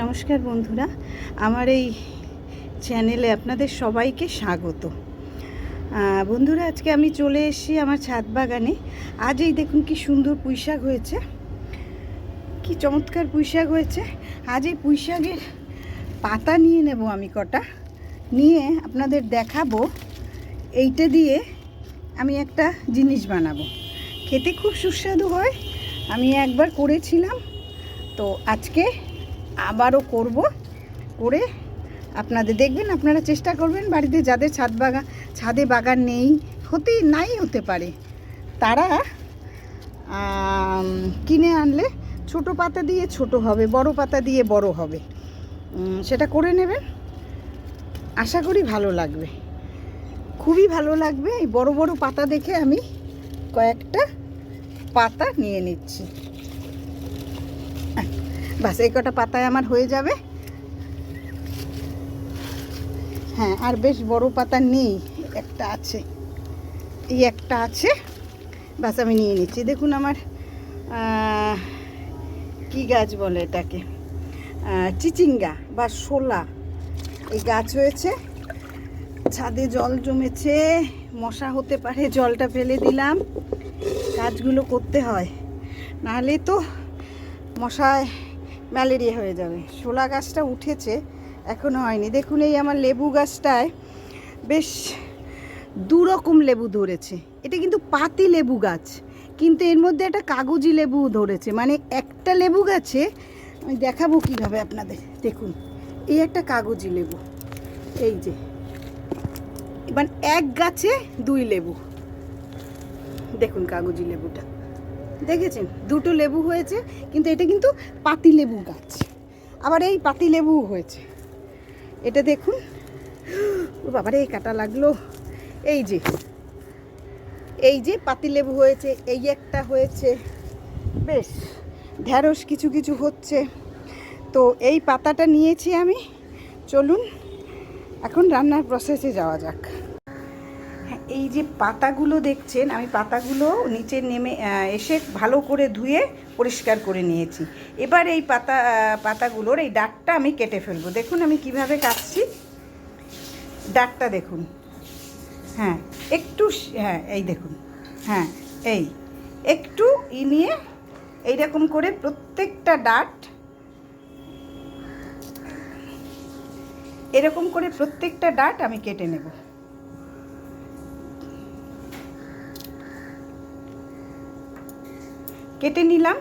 নমস্কার বন্ধুরা, আমার এই চ্যানেলে আপনাদের সবাইকে স্বাগত। বন্ধুরা, আজকে আমি চলে এসেছি আমার ছাদ বাগানে। আজ এই দেখুন কি সুন্দর পুঁইশাক হয়েছে। কি চমৎকার পুঁইশাক হয়েছে। আজ এই পুঁইশাকের পাতা নিয়ে নেব আমি কটা। নিয়ে আপনাদের দেখাবো। এইটা দিয়ে আমি একটা জিনিস বানাবো। খেতে খুব সুস্বাদু হয়। আমি একবার করেছিলাম। তো আজকে আবারও করব করে আপনাদের দেখবেন, আপনারা চেষ্টা করবেন বাড়িতে যাদের ছাদ বাগান ছাদে বাগান নেই হতেই নাই হতে পারে। তারা কিনে আনলে ছোট পাতা দিয়ে ছোট হবে, বড় পাতা দিয়ে বড় হবে। সেটা করে নেবেন। আশা করি ভালো লাগবে। খুবই ভালো লাগবে। এই বড় বড় পাতা দেখে আমি কয়েকটা পাতা নিয়ে নিচ্ছি। বাস, এই কটা পাতায় আমার হয়ে যাবে। হ্যাঁ আর বেশ বড় পাতা নেই, একটা আছে। এই একটা আছে, বাস আমি নিয়ে নিচ্ছি। দেখুন আমার কি গাছ বলে এটাকে? চিচিঙ্গা বা শোলা। এই গাছ হয়েছে, ছাদে জল জমেছে, মশা হতে পারে, জলটা ফেলে দিলাম। কাজগুলো করতে হয়। নাহলে তো মশায় ম্যালেরিয়া হয়ে যাবে। শোলা গাছটা উঠেছে এখনও হয়নি। দেখুন এই আমার লেবু গাছটায় বেশ দু রকম লেবু ধরেছে। এটা কিন্তু পাতি লেবু গাছ, কিন্তু এর মধ্যে একটা কাগজি লেবু ধরেছে। মানে একটা লেবু গাছে, আমি দেখাবো কীভাবে আপনাদের। দেখুন, এই একটা কাগজি লেবু, এই যে। এবার এক গাছে দুই লেবু। দেখুন কাগজি লেবুটা। দেখেছেন? দুটো লেবু হয়েছে, কিন্তু এটা কিন্তু পাতি লেবু গাছ। আবার এই পাতি লেবু হয়েছে। এটা দেখুন। ও বাবারে কাটা লাগল। এই যে এই যে পাতি লেবু হয়েছে, এই একটা হয়েছে। বেশ ঢ্যাঁড়স কিছু কিছু হচ্ছে। তো এই পাতাটা নিয়েছি আমি। চলুন, এখন রান্নার প্রসেসে যাওয়া যাক। এই যে পাতাগুলো দেখছেন, আমি পাতাগুলো নিচে নেমে এসে ভালো করে ধুয়ে পরিষ্কার করে নিয়েছি। এবার এই পাতা, পাতাগুলোর এই ডাকটা আমি কেটে ফেলব। দেখুন আমি কীভাবে কাটছি। ডাকটা দেখুন। হ্যাঁ একটু হ্যাঁ এই দেখুন। হ্যাঁ এই। একটু ই নিয়ে এইরকম করে প্রত্যেকটা ডাট এরকম করে প্রত্যেকটা ডাট আমি কেটে নেব। কেটে নিলাম।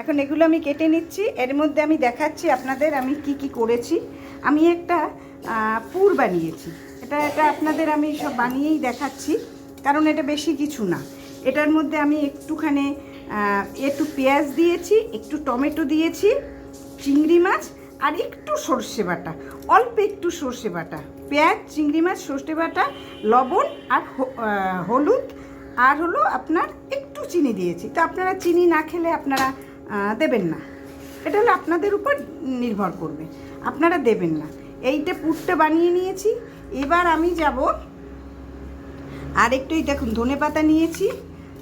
এখন এগুলো আমি কেটে নিচ্ছি। এর মধ্যে আমি দেখাচ্ছি আপনাদের আমি কি কি করেছি। আমি একটা পুর বানিয়েছি। এটা এটা আপনাদের আমি সব বানিয়েই দেখাচ্ছি, কারণ এটা বেশি কিছু না। এটার মধ্যে আমি একটুখানি একটু পেঁয়াজ দিয়েছি, একটু টমেটো দিয়েছি, চিংড়ি মাছ আর একটু সর্ষে বাটা। অল্প একটু সর্ষে বাটা। পেঁয়াজ, চিংড়ি মাছ, সর্ষে বাটা, লবণ আর হলুদ আর হলো আপনার একটু চিনি দিয়েছি। তো আপনারা চিনি না খেলে আপনারা দেবেন না। এটা হলো আপনাদের উপর নির্ভর করবে। আপনারা দেবেন না। এইটা পুরটা বানিয়ে নিয়েছি। এবার আমি যাব, আর একটু এই দেখুন, ধনে পাতা নিয়েছি।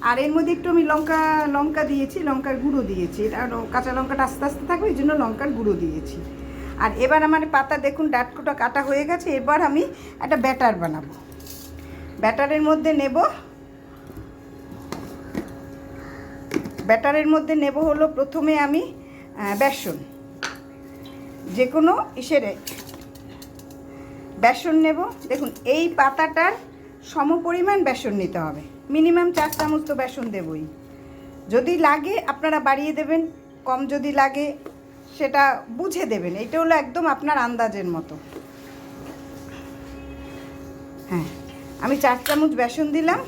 আর এর মধ্যে একটু আমি লঙ্কা লঙ্কা দিয়েছি, লঙ্কার গুঁড়ো দিয়েছি। এটা কাঁচা লঙ্কাটা আস্তে আস্তে থাকবে, এই জন্য লঙ্কার গুঁড়ো দিয়েছি। আর এবার আমার পাতা দেখুন, ডাটকোটা কাটা হয়ে গেছে। এবার আমি একটা ব্যাটার বানাবো। ব্যাটারের মধ্যে নেব ব্যাটারের মধ্যে নেব হলো প্রথমে আমি বেসন। যে কোনো ইসেরে বেসন নেব। দেখুন, এই পাতাটার সমপরিমাণ বেসন নিতে হবে। মিনিমাম চার চামচ তো বেসন দেবই। যদি লাগে, আপনারা বাড়িয়ে দেবেন। কম যদি লাগে, সেটা বুঝে দেবেন। এটা হলো একদম আপনার আন্দাজের মতো। হ্যাঁ আমি চার চামচ বেসন দিলাম।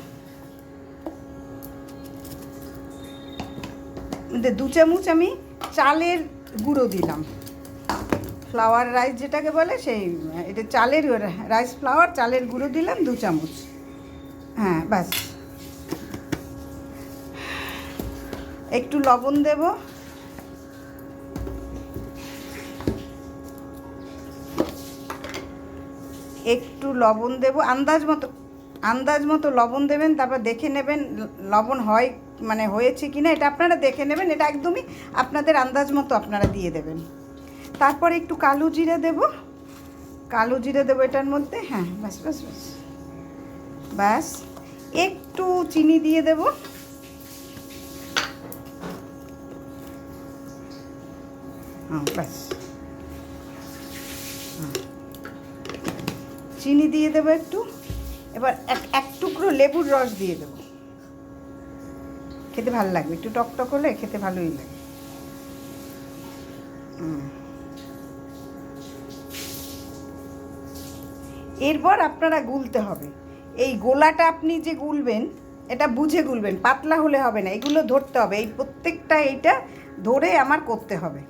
দু চামচ আমি চালের গুঁড়ো দিলাম। ফ্লাওয়ার রাইস যেটাকে বলে সেই, এটা চালের রাইস ফ্লাওয়ার, চালের গুঁড়ো দিলাম, দু চামচ। হ্যাঁ ব্যাস। একটু লবণ দেব। একটু লবণ দেব। আন্দাজ মতো আন্দাজ মতো লবণ দেবেন, তারপর দেখে নেবেন, লবণ হয় মানে হয়েছে কি না এটা আপনারা দেখে নেবেন, এটা একদমই আপনাদের আন্দাজ মতো আপনারা দিয়ে দেবেন। তারপরে একটু কালো জিরে দেব। কালো জিরে দেবো এটার মধ্যে হ্যাঁ ব্যাস ব্যাস ব্যাস। ব্যাস, একটু চিনি দিয়ে দেব। হ্যাঁ ব্যাস। চিনি দিয়ে দেবো একটু। এবার এক এক টুকরো লেবুর রস দিয়ে দেবো। খেতে ভালো লাগবে। একটু টক টক হলে খেতে ভালোই লাগে। এরপর আপনারা গুলতে হবে। এই গোলাটা আপনি যে গুলবেন, এটা বুঝে গুলবেন, পাতলা হলে হবে না। এগুলো ধরতে হবে। এই প্রত্যেকটা এইটা ধরে আমার করতে হবে।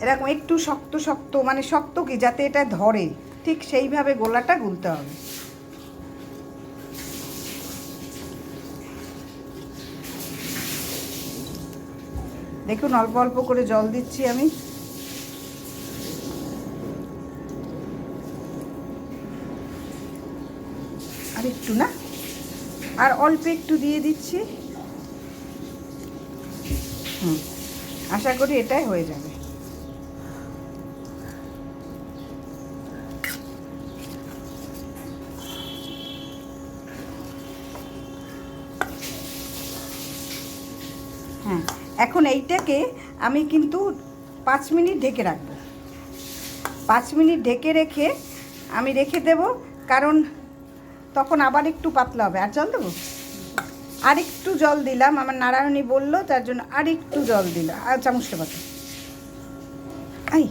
এরকম একটু শক্ত শক্ত মানে শক্ত কি? যাতে এটা ধরে। ঠিক সেইভাবে গোলাটা গুলতে হবে। দেখুন, অল্প অল্প করে জল দিচ্ছি আমি। আর একটু না? আর অল্প একটু দিয়ে দিচ্ছি। হুম, আশা করি এটাই হয়ে যাবে। এখন এইটাকে আমি কিন্তু পাঁচ মিনিট ঢেকে রাখব। পাঁচ মিনিট ঢেকে রেখে আমি রেখে দেব, কারণ তখন আবার একটু পাতলা হবে। আর জল দেবো? আর একটু জল দিলাম, আমার নারায়ণী বলল, তার জন্য আর একটু জল দিলাম আর চামচটা পাতা। আই,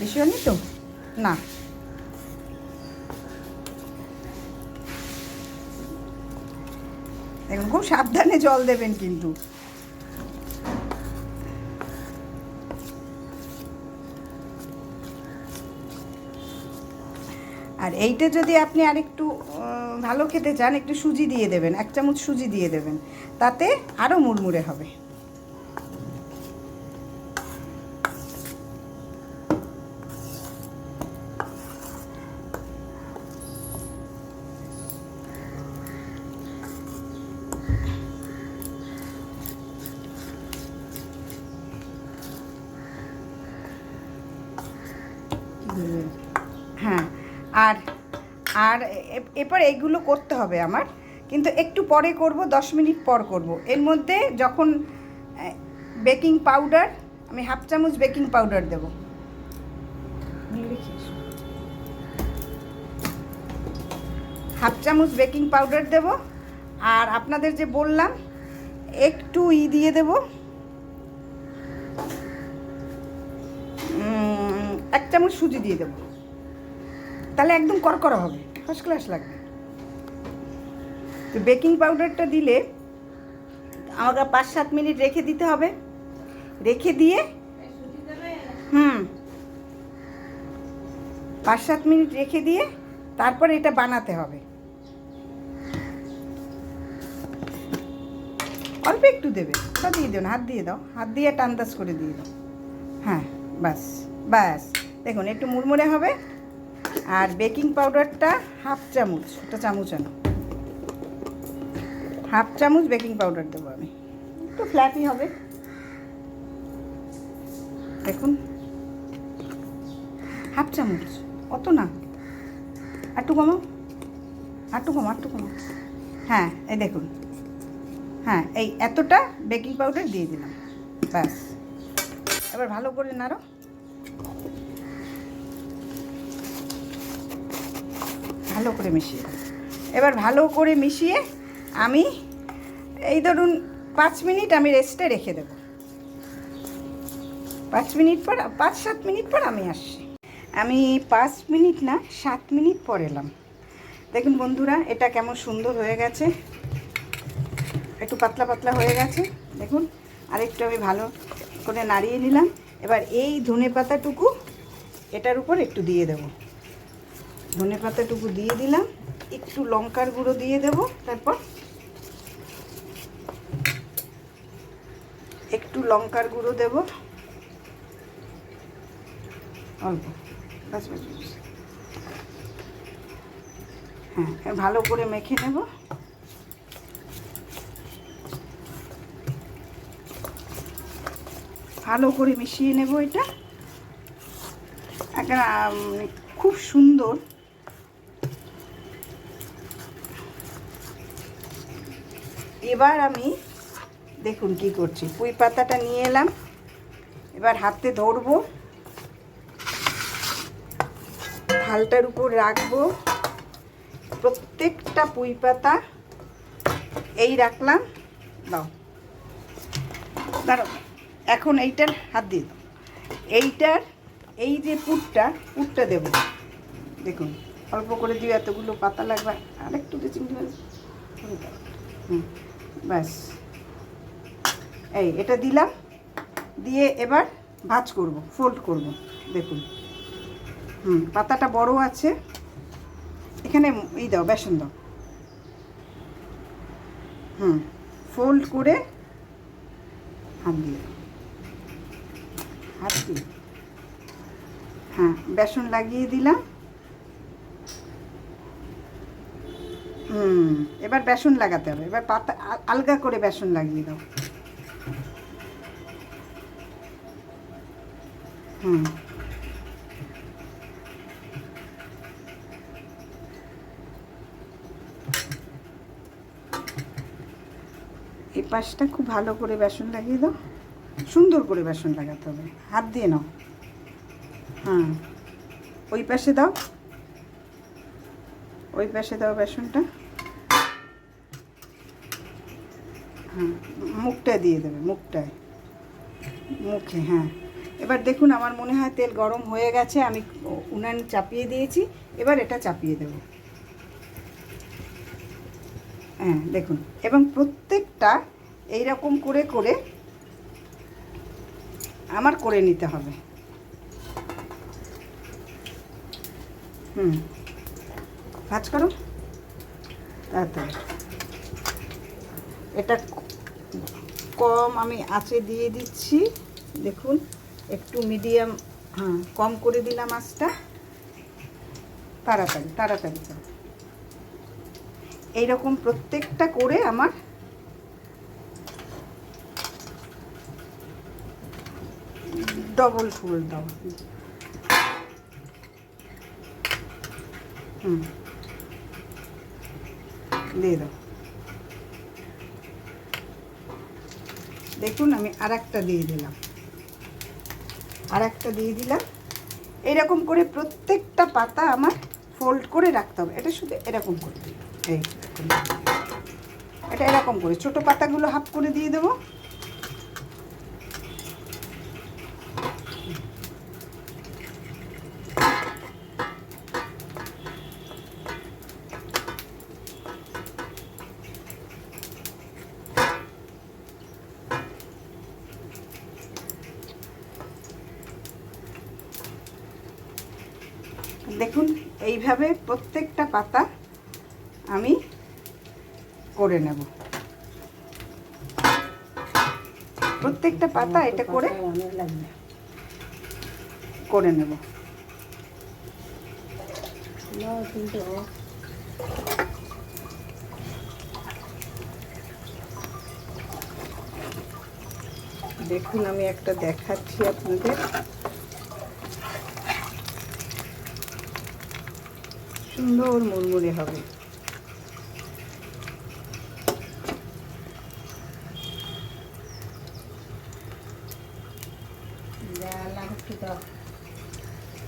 বেশি হয়নি তো? না। দেখুন, খুব সাবধানে জল দেবেন কিন্তু। আর এইটা যদি আপনি আরেকটু ভালো খেতে চান, একটু সুজি দিয়ে দেবেন, এক চামচ সুজি দিয়ে দেবেন, তাতে আরও মুড়মুড়ে হবে। আর আর এরপর এইগুলো করতে হবে আমার। কিন্তু একটু পরে করব, দশ মিনিট পর করব। এর মধ্যে যখন বেকিং পাউডার, আমি হাফ চামচ বেকিং পাউডার দেব। হাফ চামচ বেকিং পাউডার দেব। আর আপনাদের যে বললাম, একটু ই দিয়ে দেব। এক চামচ সুজি দিয়ে দেবো। তাহলে একদম করকরা হবে ফার্স্ট ক্লাস লাগবে। তো বেকিং পাউডারটা দিলে আমাকে পাঁচ সাত মিনিট রেখে দিতে হবে। রেখে দিয়ে, হুম, পাঁচ সাত মিনিট রেখে দিয়ে তারপরে এটা বানাতে হবে। অল্প একটু দেবে ওটা দিয়ে দিও না, হাত দিয়ে দাও, হাত দিয়ে টান্দাজ করে দিয়ে দাও। হ্যাঁ বাস বাস, দেখুন, একটু মুড়মুড়ে হবে। আর বেকিং পাউডারটা হাফ চামচ, একটা চামচ আনো। হাফ চামচ বেকিং পাউডার দেবো আমি। একটু ফ্ল্যাটই হবে। দেখুন। হাফ চামচ, অত না। আটটু কমাও। আটটু কমাও আটটু কমাও। হ্যাঁ এই দেখুন। হ্যাঁ এই এতটা বেকিং পাউডার দিয়ে দিলাম। ব্যাস। এবার ভালো করে নাড়ো। ভালো করে মিশিয়ে এবার ভালো করে মিশিয়ে আমি এই ধরুন পাঁচ মিনিট আমি রেস্টে রেখে দেবো। পাঁচ মিনিট পর, পাঁচ সাত মিনিট পর আমি আসছি। আমি পাঁচ মিনিট না, সাত মিনিট পর এলাম। দেখুন বন্ধুরা, এটা কেমন সুন্দর হয়ে গেছে। একটু পাতলা পাতলা হয়ে গেছে। দেখুন, আরেকটু আমি ভালো করে নাড়িয়ে নিলাম। এবার এই ধনে পাতাটুকু এটার উপর একটু দিয়ে দেবো। ধনে পাতাটুকু দিয়ে দিলাম, একটু লঙ্কার গুঁড়ো দিয়ে দেব, তারপর একটু লঙ্কার গুঁড়ো দেব। অল্প। হ্যাঁ ভালো করে মেখে নেব। ভালো করে মিশিয়ে নেব এটা। একটা খুব সুন্দর এবার আমি দেখুন কি করছি। পুঁই পাতাটা নিয়ে এলাম। এবার হাতে ধরবো। থালটার উপর রাখব। প্রত্যেকটা পুঁই পাতা এই রাখলাম। দাও। দাঁড়াও। এখন এইটার হাত দিয়ে দাও। এইটার এই যে পুটটা পুটটা দেব। দেখুন, অল্প করে দিও এতগুলো পাতা লাগবে, আরেকটু দিয়ে চিংড়ি হুম। ব্যাস। এই, এটা দিলাম, দিয়ে এবার ভাজ করব ফোল্ড করব, দেখুন। হুম, পাতাটা বড় আছে। এখানে এই দাও, বেসন দাও। হুম ফোল্ড করে হাত দিয়ে। হাত দিয়ে। হ্যাঁ বেসন লাগিয়ে দিলাম। হুম, এবার বেসন লাগাতে হবে। এবার পাতা আলগা করে বেসন লাগিয়ে দাও। হুম। এই পাশটা খুব ভালো করে বেসন লাগিয়ে দাও। সুন্দর করে বেসন লাগাতে হবে। হাত দিয়ে নাও। হ্যাঁ ওই পাশে দাও। ওই পাশে দাও বেসনটা। হ্যাঁ মুখটা দিয়ে দেবে, মুখটায়। মুখে হ্যাঁ। এবার দেখুন, আমার মনে হয় তেল গরম হয়ে গেছে, আমি উনান চাপিয়ে দিয়েছি, এবার এটা চাপিয়ে দেব। হ্যাঁ দেখুন, এবং প্রত্যেকটা এইরকম করে করে আমার করে নিতে হবে। হুম। ভাজ করো। তাড়াতাড়ি এটা কম আমি আঁচে দিয়ে দিচ্ছি। দেখুন, একটু মিডিয়াম হ্যাঁ কম করে দিলাম আঁচটা। তাড়াতাড়ি তাড়াতাড়ি এইরকম প্রত্যেকটা করে আমার ডবল ফুল দাও। হুম। দিয়ে দাও। দেখুন, আমি আর একটা দিয়ে দিলাম। আর একটা দিয়ে দিলাম। এরকম করে প্রত্যেকটা পাতা আমার ফোল্ড করে রাখতে হবে। এটা শুধু এরকম করে। এই। এটা এরকম করে। ছোট পাতাগুলো হাফ করে দিয়ে দেবো। দেখুন, এইভাবে প্রত্যেকটা পাতা আমি করে নেব। প্রত্যেকটা পাতা এটা করে করে নেব। দেখুন, আমি একটা দেখাচ্ছি আপনাদের। সুন্দর মুড়মুড়ে হবে।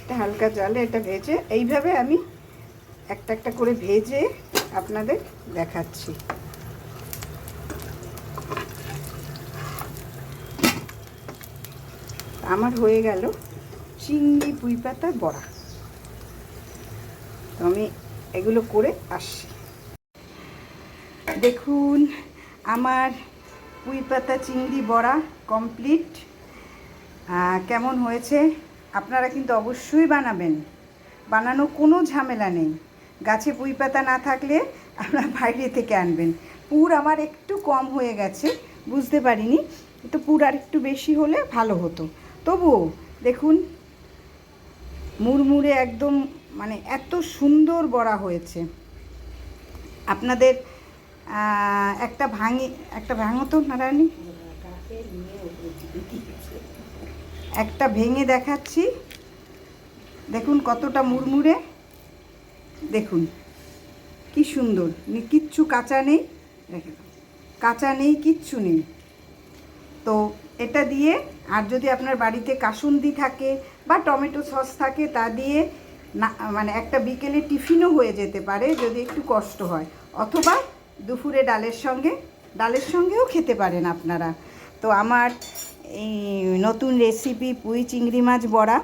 এটা হালকা জলে এটা ভেজে এইভাবে আমি একটা একটা করে ভেজে আপনাদের দেখাচ্ছি। আমার হয়ে গেল চিংড়ি পুঁই পাতার বড়া। তো আমি এগুলো করে আসছি। দেখুন, আমার পুঁই পাতা চিংড়ি বড়া কমপ্লিট কেমন হয়েছে? আপনারা কিন্তু অবশ্যই বানাবেন। বানানো কোনো ঝামেলা নেই। গাছে পুঁই পাতা না থাকলে আপনারা বাইরে থেকে আনবেন। পুর আমার একটু কম হয়ে গেছে, বুঝতে পারিনি। তো পুর আর একটু বেশি হলে ভালো হতো। তবুও, দেখুন, মুড়মুড়ে একদম মানে এত সুন্দর বড়া হয়েছে। আপনাদের একটা ভাঙি, একটা ভাঙো তো নারায়ণী। একটা ভেঙে দেখাচ্ছি। দেখুন কতটা মুড়মুড়ে। দেখুন, কি সুন্দর। কিচ্ছু কাঁচা নেই। কাঁচা নেই, কিচ্ছু নেই। তো এটা দিয়ে, আর যদি আপনার বাড়িতে কাসুন্দি থাকে বা টমেটো সস থাকে তা দিয়ে না মানে একটা বিকেলে টিফিনও হয়ে যেতে পারে যদি একটু কষ্ট হয়। অথবা দুপুরে ডালের সঙ্গে, ডালের সঙ্গেও খেতে পারেন আপনারা। তো আমার এই নতুন রেসিপি পুঁই চিংড়ি মাছ বড়া,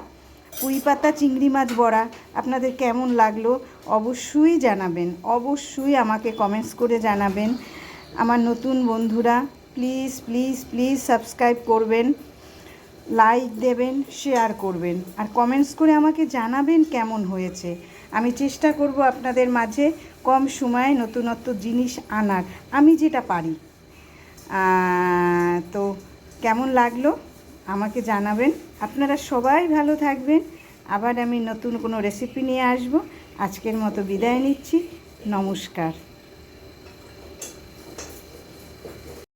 পুঁই পাতা চিংড়ি মাছ বড়া, আপনাদের কেমন লাগল অবশ্যই জানাবেন। অবশ্যই আমাকে কমেন্টস করে জানাবেন। আমার নতুন বন্ধুরা প্লিজ প্লিজ প্লিজ সাবস্ক্রাইব করবেন। লাইক দেবেন শেয়ার করবেন। আর কমেন্টস করে আমাকে জানাবেন কেমন হয়েছে। আমি চেষ্টা করব আপনাদের মাঝে কম সময়ে নতুনত্ব জিনিস আনার। আমি যেটা পারি। তো কেমন লাগল? আমাকে জানাবেন। আপনারা সবাই ভালো থাকবেন। আবার আমি নতুন কোনো রেসিপি নিয়ে আসব। আজকের মতো বিদায় নিচ্ছি। নমস্কার।